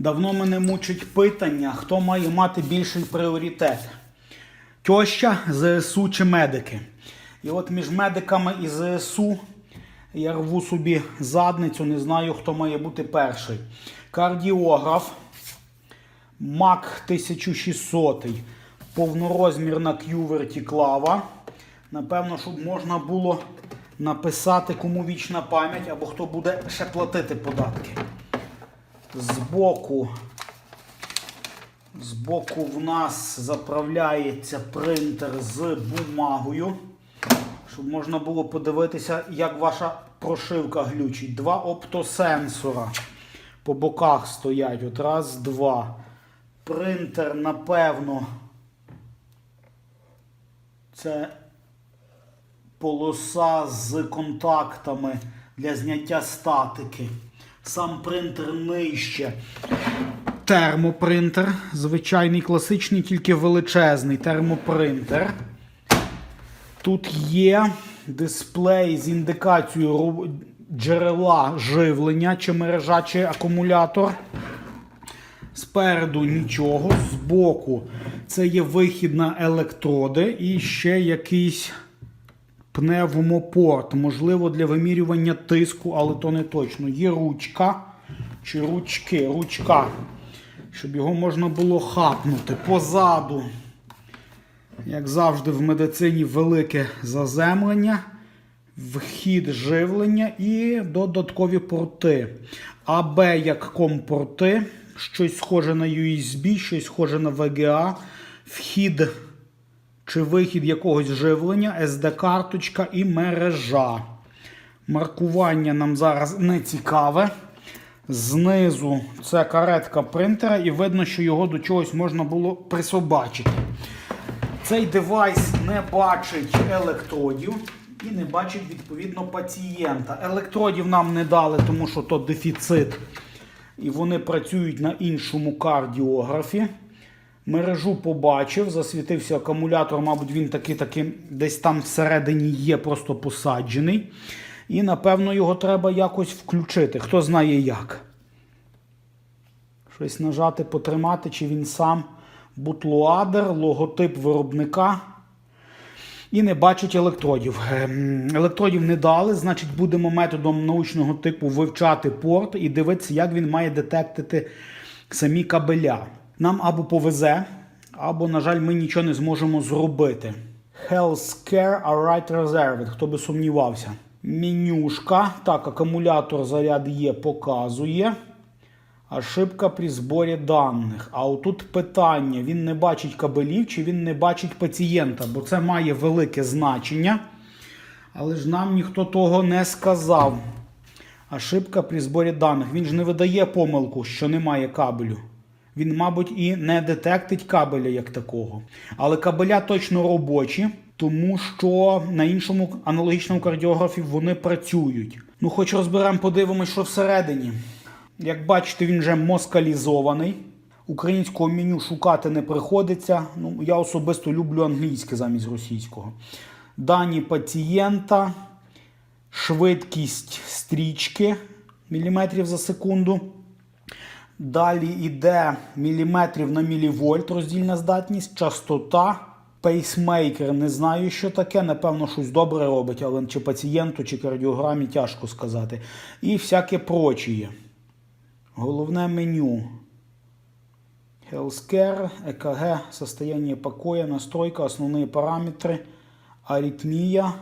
Давно мене мучить питання, хто має мати більший пріоритет: тьоща, ЗСУ чи медики. І от між медиками і ЗСУ я рву собі задницю, не знаю, хто має бути перший. Кардіограф МАК 1600, повнорозмірна кюверті клава. Напевно, щоб можна було написати, кому вічна пам'ять, або хто буде ще платити податки. Збоку, збоку в нас заправляється принтер з бумагою, щоб можна було подивитися, як ваша прошивка глючить. Два оптосенсора по боках стоять. От раз, два. Принтер, напевно, це полоса з контактами для зняття статики. Сам принтер нижче. Термопринтер. Звичайний класичний, тільки величезний термопринтер. Тут є дисплей з індикацією джерела живлення, чи мережа, чи акумулятор. Спереду нічого, збоку це є вихід на електроди і ще якийсь пневмопорт, можливо, для вимірювання тиску, але то не точно. Є ручка чи ручки, ручка, щоб його можна було хапнути. Позаду, як завжди, в медицині велике заземлення, вхід живлення і додаткові порти. АБ як компорти, щось схоже на USB, щось схоже на VGA, вхід чи вихід якогось живлення, SD-карточка і мережа. Маркування нам зараз не цікаве. Знизу це каретка принтера, і видно, що його до чогось можна було присобачити. Цей девайс не бачить електродів і не бачить відповідно пацієнта. Електродів нам не дали, тому що то дефіцит. І вони працюють на іншому кардіографі. Мережу побачив, засвітився акумулятор, мабуть, він таки таки десь там всередині є, просто посаджений. І, напевно, його треба якось включити. Хто знає як. Щось нажати, потримати, чи він сам. Бутлуадер, логотип виробника. І не бачить електродів. Ем, Електродів не дали, значить, будемо методом научного типу вивчати порт і дивитися, як він має детектити самі кабеля. Нам або повезе, або, на жаль, ми нічого не зможемо зробити. Healthcare Alright Reserved, хто би сумнівався. Менюшка. Так, акумулятор заряд є, показує. Ошибка при зборі даних. А отут питання: він не бачить кабелів чи він не бачить пацієнта, бо це має велике значення. Але ж нам ніхто того не сказав. Ошибка при зборі даних. Він ж не видає помилку, що немає кабелю. Він, мабуть, і не детектить кабеля як такого. Але кабеля точно робочі, тому що на іншому аналогічному кардіографі вони працюють. Ну, хоч розберемо, подивимось, що всередині. Як бачите, він вже москалізований. Українського меню шукати не приходиться. Ну, я особисто люблю англійське замість російського. Дані пацієнта, швидкість стрічки міліметрів за секунду. Далі йде міліметрів на мілівольт роздільна здатність, частота, пейсмейкер. Не знаю, що таке. Напевно, щось добре робить, але чи пацієнту, чи кардіограмі тяжко сказати. І всяке прочіє. Головне меню. Healthcare, ЕКГ, состояние покоя, настройка, основні параметри, аритмія,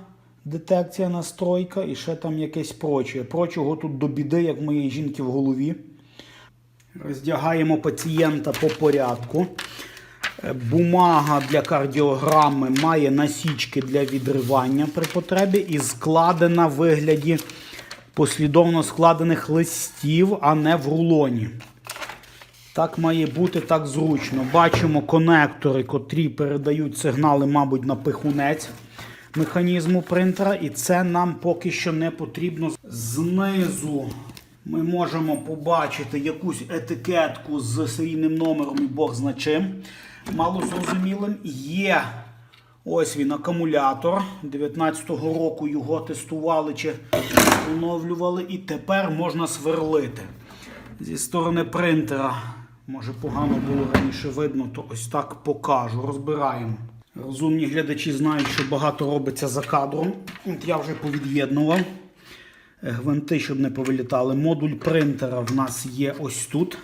детекція, настройка і ще там якесь проче. Прочого тут до біди, як в моєї жінки в голові. Роздягаємо пацієнта по порядку. Е, Бумага для кардіограми має насічки для відривання при потребі і складена в вигляді послідовно складених листів, а не в рулоні. Так має бути так зручно. Бачимо конектори, котрі передають сигнали, мабуть, на пихунець механізму принтера, і це нам поки що не потрібно. Знизу ми можемо побачити якусь етикетку з серійним номером і Бог зна чим. Мало зрозумілим. Є ось він акумулятор. 19-го року його тестували чи встановлювали, і тепер можна сверлити. Зі сторони принтера. Може погано було раніше видно, то ось так покажу. Розбираємо. Розумні глядачі знають, що багато робиться за кадром. От я вже повід'єднував. Е, Гвинти, щоб не повилітали. Модуль принтера в нас є ось тут.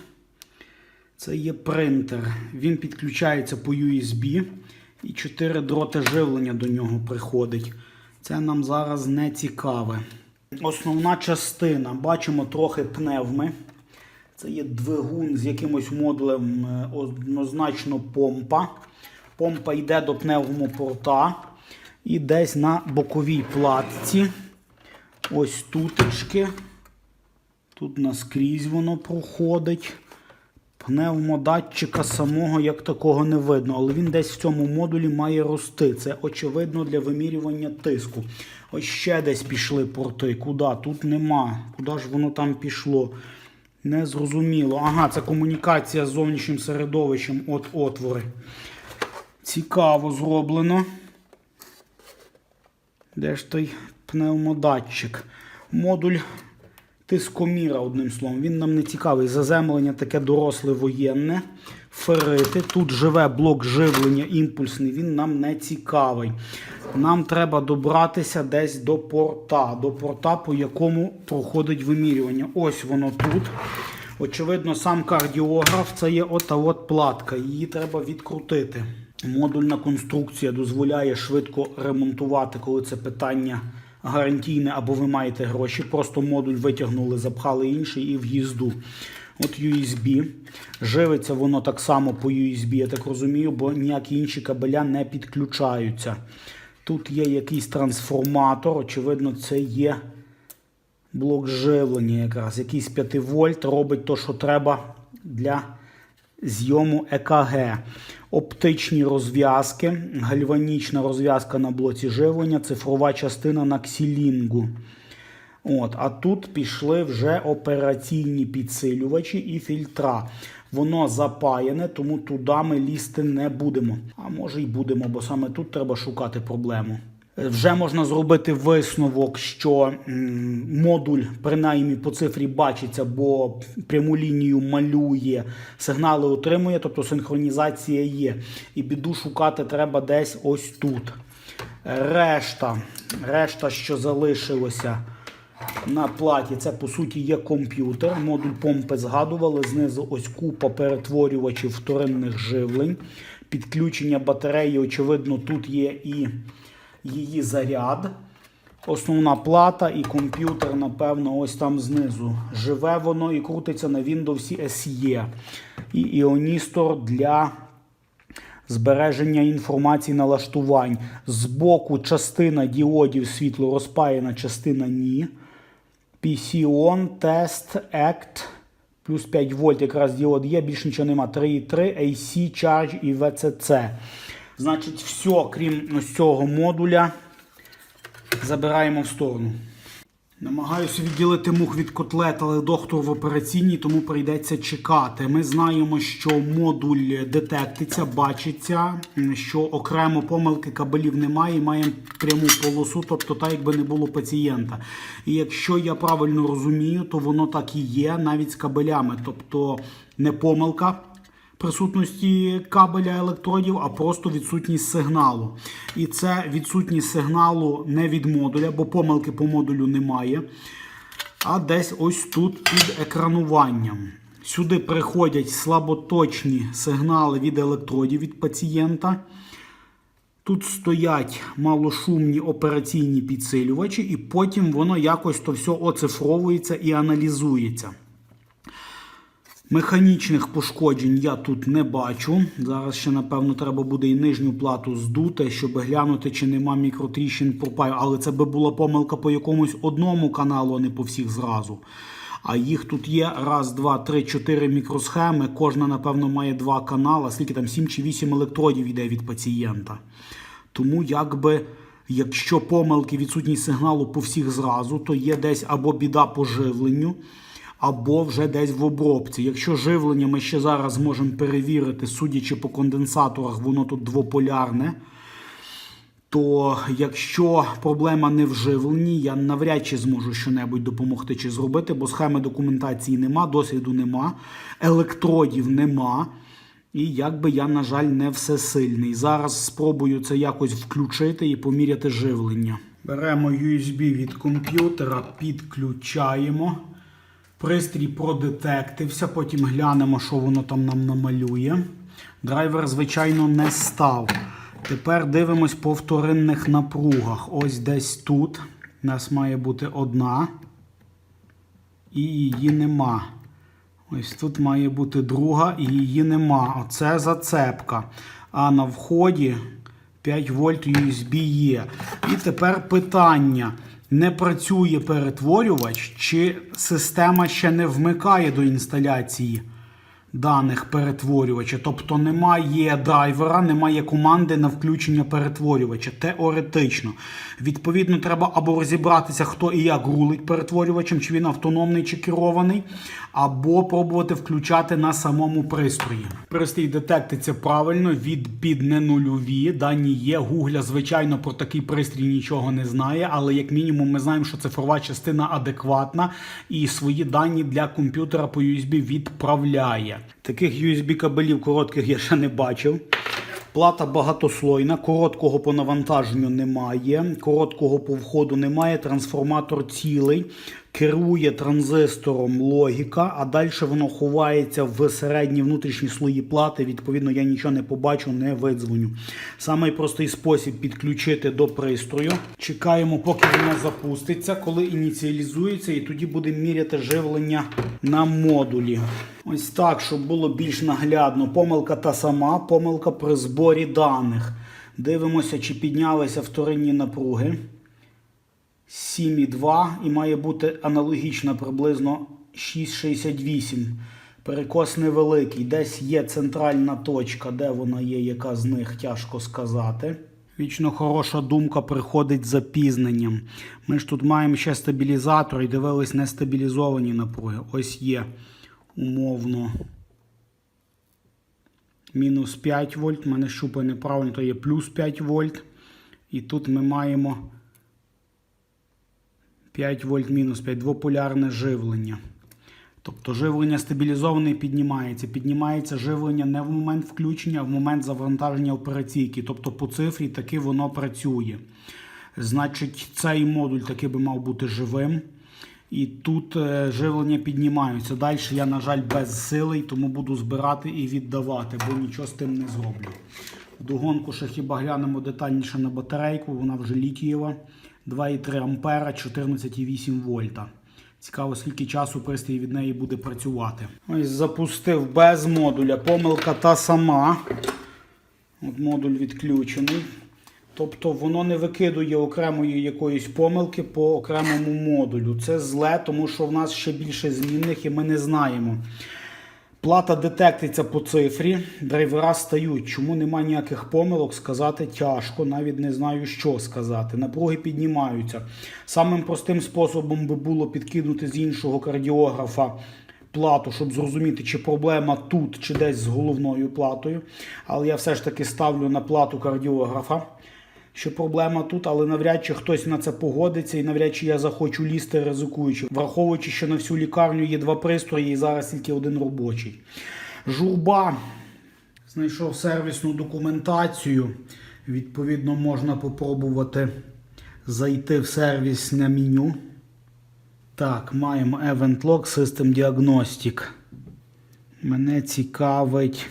Це є принтер. Він підключається по USB і 4 дроти живлення до нього приходить. Це нам зараз не цікаве. Основна частина. Бачимо трохи пневми. Це є двигун з якимось модулем, е, однозначно помпа. Помпа йде до пневмопорта. І десь на боковій платці. Ось тутечки. Тут наскрізь воно проходить. Пневмодатчика самого як такого не видно, але він десь в цьому модулі має рости. Це очевидно для вимірювання тиску. Ось ще десь пішли порти. Куди? Тут нема. Куди ж воно там пішло? Незрозуміло. Ага, це комунікація з зовнішнім середовищем от отвори. Цікаво зроблено. Де ж той пневмодатчик? Модуль тискоміра, одним словом. Він нам не цікавий. Заземлення таке доросле воєнне. Ферити. Тут живе блок живлення імпульсний, він нам не цікавий. Нам треба добратися десь до порта, до порта, по якому проходить вимірювання. Ось воно тут. Очевидно, сам кардіограф це є ота от платка. Її треба відкрутити. Модульна конструкція дозволяє швидко ремонтувати, коли це питання гарантійне або ви маєте гроші. Просто модуль витягнули, запхали інший і в'їзду. От USB. Живиться воно так само по USB, я так розумію, бо ніякі інші кабеля не підключаються. Тут є якийсь трансформатор, очевидно, це є блок живлення якраз. Якийсь 5 вольт робить то, що треба для зйому ЕКГ. Оптичні розв'язки, гальванічна розв'язка на блоці живлення, цифрова частина на ксілінгу. От, а тут пішли вже операційні підсилювачі і фільтра. Воно запаяне, тому туди ми лізти не будемо. А може й будемо, бо саме тут треба шукати проблему. Вже можна зробити висновок, що модуль, принаймні по цифрі бачиться, бо пряму лінію малює, сигнали отримує, тобто синхронізація є. І біду шукати треба десь ось тут. Решта, решта, що залишилося на платі, це по суті є комп'ютер. Модуль помпи згадували. Знизу ось купа перетворювачів вторинних живлень. Підключення батареї, очевидно, тут є і її заряд. Основна плата і комп'ютер, напевно, ось там знизу. Живе воно і крутиться на Windows SE. І іоністор для збереження інформації налаштувань. Збоку частина діодів світло розпаяна, частина ні. PC On, Test, Act, плюс 5 вольт якраз діод є, більше нічого нема. 3.3, AC, Charge і VCC. Значить, все, крім ось цього модуля, забираємо в сторону. Намагаюся відділити мух від котлет, але доктор в операційній, тому прийдеться чекати. Ми знаємо, що модуль детектиться, бачиться, що окремо помилки кабелів немає, і маємо пряму полосу, тобто так, якби не було пацієнта. І якщо я правильно розумію, то воно так і є, навіть з кабелями. Тобто не помилка присутності кабеля електродів, а просто відсутність сигналу. І це відсутність сигналу не від модуля, бо помилки по модулю немає. А десь ось тут під екрануванням. Сюди приходять слаботочні сигнали від електродів від пацієнта. Тут стоять малошумні операційні підсилювачі, і потім воно якось то все оцифровується і аналізується. Механічних пошкоджень я тут не бачу. Зараз ще, напевно, треба буде і нижню плату здути, щоб глянути, чи нема мікротріщин пропаю. Але це би була помилка по якомусь одному каналу, а не по всіх зразу. А їх тут є раз, два, три, чотири мікросхеми. Кожна, напевно, має два канали, скільки там 7 чи 8 електродів йде від пацієнта. Тому, якби, якщо помилки відсутність сигналу по всіх зразу, то є десь або біда по живленню, або вже десь в обробці. Якщо живлення ми ще зараз зможемо перевірити, судячи по конденсаторах, воно тут двополярне, То якщо проблема не в живленні, я навряд чи зможу щонебудь допомогти чи зробити, бо схеми документації нема, досвіду нема, електродів нема. І якби я, на жаль, не всесильний. Зараз спробую це якось включити і поміряти живлення. Беремо USB від комп'ютера, підключаємо. Пристрій продетектився, потім глянемо, що воно там нам намалює. Драйвер, звичайно, не став. Тепер дивимось по вторинних напругах. Ось десь тут. У нас має бути одна. І її нема. Ось тут має бути друга і її нема. Оце зацепка. А на вході 5 вольт USB є. І тепер питання. Не працює перетворювач, чи система ще не вмикає до інсталяції даних перетворювача. Тобто немає драйвера, немає команди на включення перетворювача. Теоретично. Відповідно, треба або розібратися, хто і як рулить перетворювачем, чи він автономний чи керований, або пробувати включати на самому пристрої. Пристрій детектиться правильно, від під не нульові. Дані є. Гугля, звичайно, про такий пристрій нічого не знає, але як мінімум ми знаємо, що цифрова частина адекватна і свої дані для комп'ютера по USB відправляє. Таких USB кабелів коротких я ще не бачив. Плата багатослойна, короткого по навантаженню немає, короткого по входу немає, трансформатор цілий, керує транзистором логіка, а далі воно ховається в середні внутрішні слої плати. Відповідно, я нічого не побачу, не видзвоню. Самий простий спосіб підключити до пристрою. Чекаємо, поки воно запуститься, коли ініціалізується, і тоді будемо міряти живлення на модулі. Ось так, щоб було більш наглядно. Помилка та сама, помилка при зборі даних. Дивимося, чи піднялися вторинні напруги. 7,2 і має бути аналогічна приблизно 6,68. Перекос невеликий. Десь є центральна точка, де вона є, яка з них тяжко сказати. Вічно хороша думка приходить з запізненням. Ми ж тут маємо ще стабілізатор і дивились нестабілізовані напруги. Ось є умовно мінус 5 вольт. Мене щупає неправильно, то є плюс 5 вольт. І тут ми маємо 5 вольт мінус 5 двополярне живлення. Тобто живлення стабілізоване і піднімається. Піднімається живлення не в момент включення, а в момент завантаження операційки. Тобто по цифрі таки воно працює. Значить, цей модуль таки би мав бути живим. І тут е, живлення піднімаються. Далі я, на жаль, без сили, тому буду збирати і віддавати, бо нічого з тим не зроблю. Вдогонку ще хіба глянемо детальніше на батарейку, вона вже літієва. 2,3 ампера, 14,8 вольта. Цікаво, скільки часу пристрій від неї буде працювати. Ось запустив без модуля. Помилка та сама. От Модуль відключений. Тобто воно не викидує окремої якоїсь помилки по окремому модулю. Це зле, тому що в нас ще більше змінних і ми не знаємо. Плата детектиться по цифрі, драйвера стають. Чому немає ніяких помилок, сказати тяжко, навіть не знаю, що сказати. Напруги піднімаються. Самим простим способом би було підкинути з іншого кардіографа плату, щоб зрозуміти, чи проблема тут, чи десь з головною платою. Але я все ж таки ставлю на плату кардіографа. Що проблема тут, але навряд чи хтось на це погодиться, і навряд чи я захочу лізти ризикуючи, враховуючи, що на всю лікарню є два пристрої і зараз тільки один робочий. Журба знайшов сервісну документацію. Відповідно, можна попробувати зайти в сервісне меню. Так, маємо Event Log System Diagnostic. Мене цікавить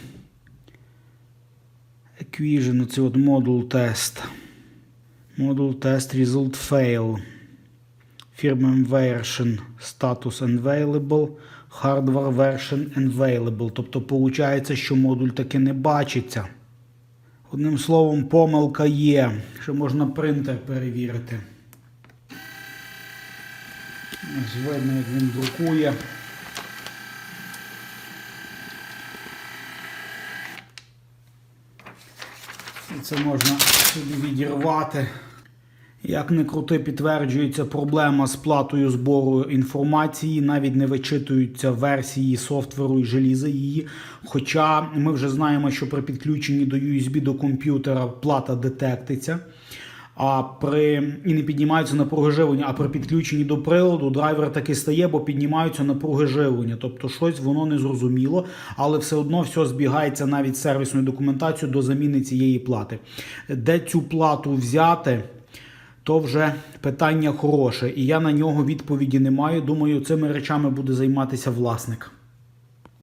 Equation, це от модул тест. Module test result fail. Firmware version status unavailable. Hardware version unavailable. Тобто, виходить, що модуль таки не бачиться. Одним словом, помилка є, що можна принтер перевірити. Ось як він друкує. Це можна собі відірвати. Як не крути, підтверджується проблема з платою збору інформації, навіть не вичитуються версії софтверу і желіза її. Хоча ми вже знаємо, що при підключенні до USB до комп'ютера плата детектиться. А при і не піднімаються напруги живлення, а при підключенні до приладу драйвер таки стає, бо піднімаються напруги живлення. Тобто щось воно не зрозуміло, але все одно все збігається навіть сервісною документацією до заміни цієї плати. Де цю плату взяти? То вже питання хороше, і я на нього відповіді не маю. Думаю, цими речами буде займатися власник.